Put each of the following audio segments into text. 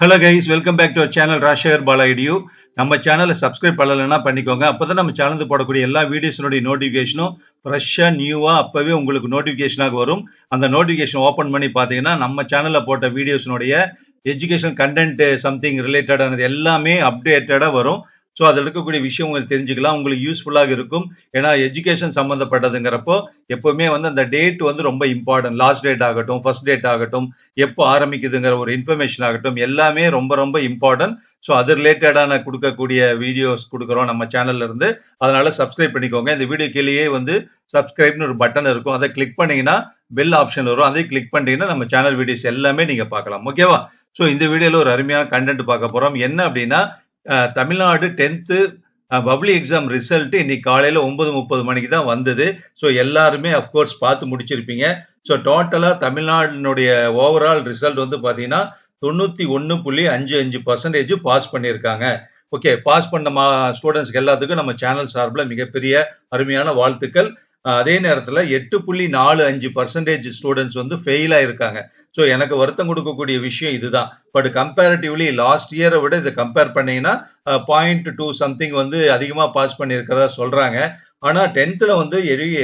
Hello guys welcome back to our channel ராஷகர் Bala இடியூ நம்ம சேனலை சப்ஸ்கிரைப் பண்ணலைன்னா பண்ணிக்கோங்க. அப்போ தான் நம்ம சேனலுக்கு போடக்கூடிய எல்லா வீடியோஸினுடைய நோட்டிஃபிகேஷனும் ஃப்ரெஷ்ஷாக நியூவாக அப்போவே உங்களுக்கு நோட்டிஃபிகேஷனாக வரும். அந்த நோட்டிஃபிகேஷன் ஓப்பன் பண்ணி பார்த்தீங்கன்னா நம்ம சேனலில் போட்ட வீடியோஸினுடைய எஜுகேஷன் கண்டென்ட் சம்திங் ரிலேட்டடானது எல்லாமே அப்டேட்டடாக வரும். ஸோ அதில் இருக்கக்கூடிய விஷயம் உங்களுக்கு தெரிஞ்சுக்கலாம். உங்களுக்கு யூஸ்ஃபுல்லாக இருக்கும். ஏன்னா எஜுகேஷன் சம்மந்தப்பட்டதுங்கிறப்போ எப்போவுமே வந்து அந்த டேட் வந்து ரொம்ப இம்பார்ட்டன்ட் லாஸ்ட் டேட் ஆகட்டும் ஃபர்ஸ்ட் டேட் ஆகட்டும் எப்போ ஆரம்பிக்குதுங்கிற ஒரு இன்ஃபர்மேஷன் ஆகட்டும் எல்லாமே ரொம்ப ரொம்ப இம்பார்ட்டன்ட் ஸோ அது ரிலேட்டடான கொடுக்கக்கூடிய வீடியோஸ் கொடுக்குறோம் நம்ம சேனல்ல இருந்து. அதனால சப்ஸ்கிரைப் பண்ணிக்கோங்க. இந்த வீடியோ கீழேயே வந்து சப்ஸ்கிரைப்னு ஒரு பட்டன் இருக்கும். அதை கிளிக் பண்ணீங்கன்னா பெல் ஆப்ஷன் வரும். அதை கிளிக் பண்ணிட்டீங்கன்னா நம்ம சேனல் வீடியோஸ் எல்லாமே நீங்கள் பார்க்கலாம். ஓகேவா ஸோ இந்த வீடியோவில் ஒரு அருமையான கண்டென்ட் பார்க்க போகிறோம் என்ன அப்படின்னா Tamil Nadu tenth public exam result இன்னைக்கு காலையில் ஒன்பது முப்பது மணிக்கு தான் வந்தது. ஸோ எல்லாருமே அஃப்கோர்ஸ் பார்த்து முடிச்சிருப்பீங்க. ஸோ டோட்டலாக தமிழ்நாடினுடைய ஓவரால் ரிசல்ட் வந்து பார்த்தீங்கன்னா தொண்ணூத்தி ஒன்று புள்ளி அஞ்சு அஞ்சு பர்சன்டேஜ் பாஸ் பண்ணியிருக்காங்க. ஓகே பாஸ் பண்ண மா ஸ்டூடெண்ட்ஸ்க்கு எல்லாத்துக்கும் நம்ம சேனல் சார்பில் மிகப்பெரிய அருமையான வாழ்த்துக்கள். அதே நேரத்தில் எட்டு புள்ளி நாலு அஞ்சு பர்சன்டேஜ் ஸ்டூடெண்ட்ஸ் வந்து ஃபெயிலாக இருக்காங்க ஸோ எனக்கு வருத்தம் கொடுக்கக்கூடிய விஷயம் இதுதான். பட் கம்பேரிட்டிவ்லி லாஸ்ட் இயரை விட இதை கம்பேர் பண்ணீங்கன்னா பாயிண்ட் டூ சம்திங் வந்து அதிகமாக பாஸ் பண்ணியிருக்கிறதா சொல்கிறாங்க ஆனால் டென்த்தில் வந்து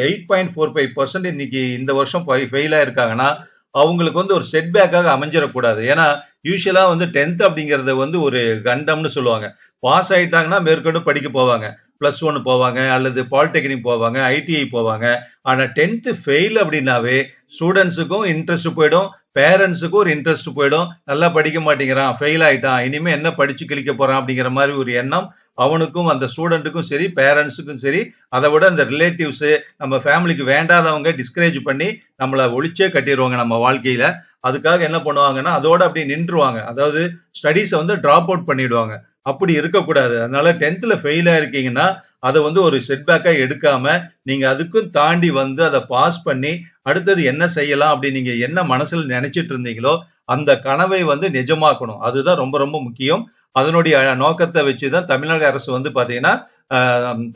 eight point four five percent இன்னைக்கு இந்த வருஷம் ஃபெயில் இருக்காங்கன்னா அவங்களுக்கு வந்து ஒரு செட்பேக்காக அமைஞ்சிடக்கூடாது. ஏன்னா யூஸ்வலாக வந்து டென்த் அப்படிங்கிறது வந்து ஒரு கண்டம்னு சொல்லுவாங்க. பாஸ் ஆகிட்டாங்கன்னா மேற்கொண்டு படிக்க போவாங்க. பிளஸ் ஒன் போவாங்க அல்லது பாலிடெக்னிக் போவாங்க ஐடிஐ போவாங்க. ஆனா டென்த் ஃபெயில் அப்படின்னாவே ஸ்டூடெண்ட்ஸுக்கும் இன்ட்ரெஸ்ட் போயிடும் பேரண்ட்ஸுக்கும் ஒரு இன்ட்ரெஸ்ட் போயிடும். நல்லா படிக்க மாட்டேங்கிறான் ஃபெயில் ஆயிட்டான் இனிமே என்ன படிச்சு கிழிக்க போறான் அப்படிங்கிற மாதிரி ஒரு எண்ணம் அவனுக்கும் அந்த ஸ்டூடெண்ட்டுக்கும் சரி பேரண்ட்ஸுக்கும் சரி. அதை விட அந்த ரிலேட்டிவ்ஸ் நம்ம ஃபேமிலிக்கு வேண்டாதவங்க டிஸ்கரேஜ் பண்ணி நம்மளை ஒழிச்சே கட்டிடுவாங்க நம்ம வாழ்க்கையில. அதுக்காக என்ன பண்ணுவாங்கன்னா அதோட அப்படியே நின்றுவாங்க. அதாவது ஸ்டடீஸை வந்து டிராப் அவுட் பண்ணிடுவாங்க. அப்படி இருக்கக்கூடாது. அதனால டென்த்ல ஃபெயில் ஆயிருக்கீங்கன்னா அதை வந்து ஒரு செட்பேக்காக எடுக்காம நீங்க அதுக்கும் தாண்டி வந்து அதை பாஸ் பண்ணி அடுத்தது என்ன செய்யலாம் அப்படி நீங்க என்ன மனசுல நினைச்சிட்டு இருந்தீங்களோ அந்த கனவை வந்து நிஜமாக்கணும். அதுதான் ரொம்ப ரொம்ப முக்கியம். அதனுடைய நோக்கத்தை வச்சு தான் தமிழக அரசு வந்து பார்த்தீங்கன்னா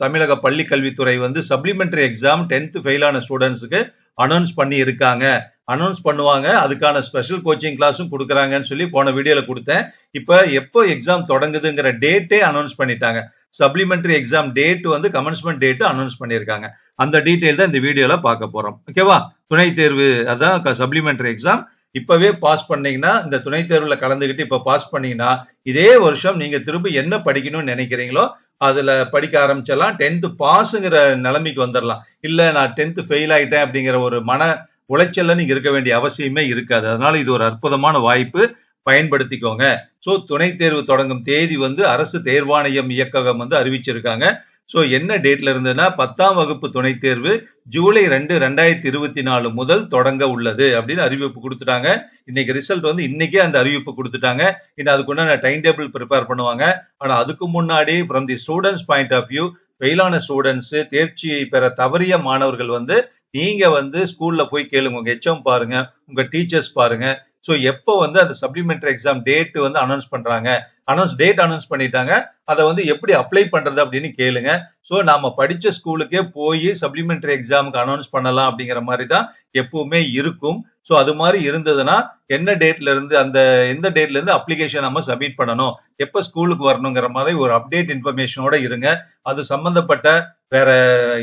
தமிழக பள்ளி கல்வித்துறை வந்து சப்ளிமெண்டரி எக்ஸாம் டென்த் ஃபெயிலான ஸ்டூடெண்ட்ஸுக்கு அனௌன்ஸ் பண்ணி இருக்காங்க அனௌன்ஸ் பண்ணுவாங்க. அதுக்கான ஸ்பெஷல் கோச்சிங் கிளாஸும் கொடுக்குறாங்கன்னு சொல்லி போன வீடியோல கொடுத்தேன். இப்போ எப்போ எக்ஸாம் தொடங்குதுங்கிற டேட்டே அனௌன்ஸ் பண்ணிட்டாங்க. சப்ளிமெண்ட்ரி எக்ஸாம் டேட் வந்து கமென்ஸ்மெண்ட் டேட்டு அனௌன்ஸ் பண்ணியிருக்காங்க அந்த டீட்டெயில் தான் இந்த வீடியோல பார்க்க போறோம். ஓகேவா துணைத் தேர்வு அதான் சப்ளிமெண்ட்ரி எக்ஸாம் இப்பவே பாஸ் பண்ணீங்கன்னா இந்த துணைத் தேர்வுல கலந்துக்கிட்டு இப்ப பாஸ் பண்ணீங்கன்னா இதே வருஷம் நீங்க திரும்ப என்ன படிக்கணும்னு நினைக்கிறீங்களோ அதுல படிக்க ஆரம்பிச்சிடலாம். டென்த்து பாஸுங்கிற நிலைமைக்கு வந்துடலாம். இல்ல நான் டென்த்து ஃபெயில் ஆயிட்டேன் அப்படிங்கிற ஒரு மன உழைச்சல்ல நீங்க இருக்க வேண்டிய அவசியமே இருக்காது. அதனால இது ஒரு அற்புதமான வாய்ப்பு. பயன்படுத்திக்கோங்க. ஸோ துணைத் தேர்வு தொடங்கும் தேதி வந்து அரசு தேர்வாணையம் இயக்ககம் வந்து அறிவிச்சிருக்காங்க. ஸோ என்ன டேட்ல இருந்ததுன்னா பத்தாம் வகுப்பு துணைத் தேர்வு ஜூலை ரெண்டு ரெண்டாயிரத்தி இருபத்தி நாலு முதல் தொடங்க உள்ளது அப்படின்னு அறிவிப்பு கொடுத்துட்டாங்க. இன்னைக்கு ரிசல்ட் வந்து இன்னைக்கே அந்த அறிவிப்பு கொடுத்துட்டாங்க. இன்னும் அதுக்குண்டான டைம் டேபிள் ப்ரிப்பேர் பண்ணுவாங்க. ஆனால் அதுக்கு முன்னாடி from the students point of view ஃபெயிலான students தேர்ச்சி பெற தவறிய மாணவர்கள் வந்து நீங்க வந்து ஸ்கூல்ல போய் கேளுங்க. உங்க ஹெச்எம் பாருங்க. உங்க டீச்சர்ஸ் பாருங்க. ஸோ எப்போ வந்து அந்த சப்ளிமெண்ட்ரி எக்ஸாம் டேட்டு வந்து அனௌன்ஸ் பண்றாங்க? அனௌன்ஸ் டேட் அனௌன்ஸ் பண்ணிட்டாங்க. அதை வந்து எப்படி அப்ளை பண்றது அப்படின்னு கேளுங்க. ஸோ நாம படிச்ச ஸ்கூலுக்கே போய் சப்ளிமெண்டரி எக்ஸாமுக்கு அனௌன்ஸ் பண்ணலாம் அப்படிங்கிற மாதிரி தான் எப்பவுமே இருக்கும். ஸோ அது மாதிரி இருந்ததுன்னா என்ன டேட்ல இருந்து அந்த எந்த டேட்ல இருந்து அப்ளிகேஷன் நம்ம சப்மிட் பண்ணணும்? எப்போ ஸ்கூலுக்கு வரணுங்கிற மாதிரி ஒரு அப்டேட் இன்ஃபர்மேஷனோட இருங்க. அது சம்பந்தப்பட்ட வேற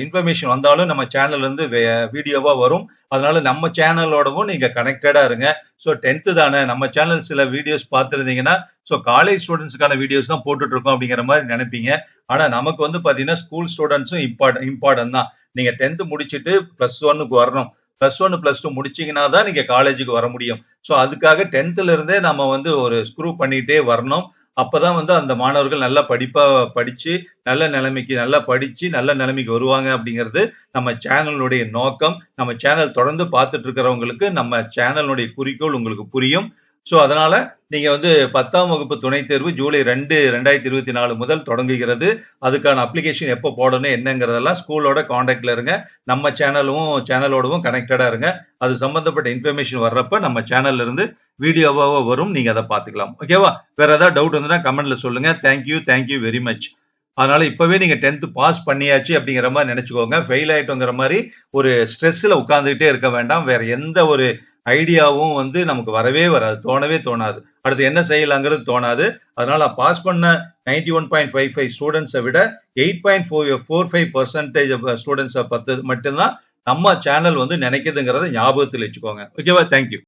இன்ஃபர்மேஷன் வந்தாலும் நம்ம சேனல் இருந்து வீடியோவா வரும். அதனால நம்ம சேனலோடவும் நீங்க கனெக்டடா இருங்க. ஸோ டென்த்து தானே. நம்ம சேனல் சில வீடியோஸ் பார்த்துருந்தீங்கன்னா ஸோ காலேஜ் ஸ்டூடெண்ட்ஸுக்கான வீடியோஸ் தான் போட்டுட்டு இருக்கோம் அப்படிங்கிற மாதிரி நினைப்பீங்க. ஆனா நமக்கு வந்து பாத்தீங்கன்னா ஸ்கூல் ஸ்டூடெண்ட்ஸும் இம்பார்ட் இம்பார்ட்டன்ட் தான். நீங்க டென்த் முடிச்சுட்டு பிளஸ் ஒன்னுக்கு வரணும். பிளஸ் ஒன் பிளஸ் டூ முடிச்சீங்கன்னா தான் நீங்க காலேஜுக்கு வர முடியும். ஸோ அதுக்காக டென்த்ல இருந்தே நம்ம வந்து ஒரு ஸ்க்ரூ பண்ணிட்டே வரணும். அப்பதான் வந்து அந்த மாணவர்கள் நல்லா படிப்பா படிச்சு நல்ல நிலைமைக்கு நல்லா படிச்சு நல்ல நிலைமைக்கு வருவாங்க அப்படிங்கிறது நம்ம சேனலுடைய நோக்கம். நம்ம சேனல் தொடர்ந்து பார்த்துட்டு இருக்கிறவங்களுக்கு நம்ம சேனலுடைய குறிக்கோள் உங்களுக்கு புரியும். ஸோ அதனால நீங்க வந்து பத்தாம் வகுப்பு துணைத் தேர்வு ஜூலை ரெண்டு ரெண்டாயிரத்தி இருபத்தி நாலு முதல் தொடங்குகிறது. அதுக்கான அப்ளிகேஷன் எப்போ போடணும் என்னங்கிறதெல்லாம் ஸ்கூலோட காண்டாக்ட்ல இருங்க. நம்ம சேனலும் சேனலோடவும் கனெக்டடா இருங்க. அது சம்பந்தப்பட்ட இன்ஃபர்மேஷன் வர்றப்ப நம்ம சேனல்ல இருந்து வீடியோவாக வரும் நீங்க அதை பார்த்துக்கலாம். ஓகேவா வேற ஏதாவது டவுட் வந்துன்னா கமெண்ட்ல சொல்லுங்க. தேங்க்யூ தேங்க்யூ வெரி மச் அதனால இப்பவே நீங்க டென்த்து பாஸ் பண்ணியாச்சு அப்படிங்கிற மாதிரி நினைச்சுக்கோங்க. ஃபெயில் ஆயிட்டோங்கிற மாதிரி ஒரு ஸ்ட்ரெஸ்ல உட்காந்துக்கிட்டே இருக்க வேண்டாம். வேற எந்த ஒரு ஐடியாவும் வந்து நமக்கு வரவே வராது தோணவே தோணாது. அடுத்து என்ன செய்யலாங்கிறது தோணாது. அதனால பாஸ் பண்ண ninety one point five five ஸ்டூடெண்ட்ஸை விட eight point four four five percentage ஸ்டூடெண்ட்ஸை பத்து மட்டும்தான் நம்ம சேனல் வந்து நினைக்குதுங்கிறத ஞாபகத்தில் வச்சுக்கோங்க. ஓகேவா தேங்க்யூ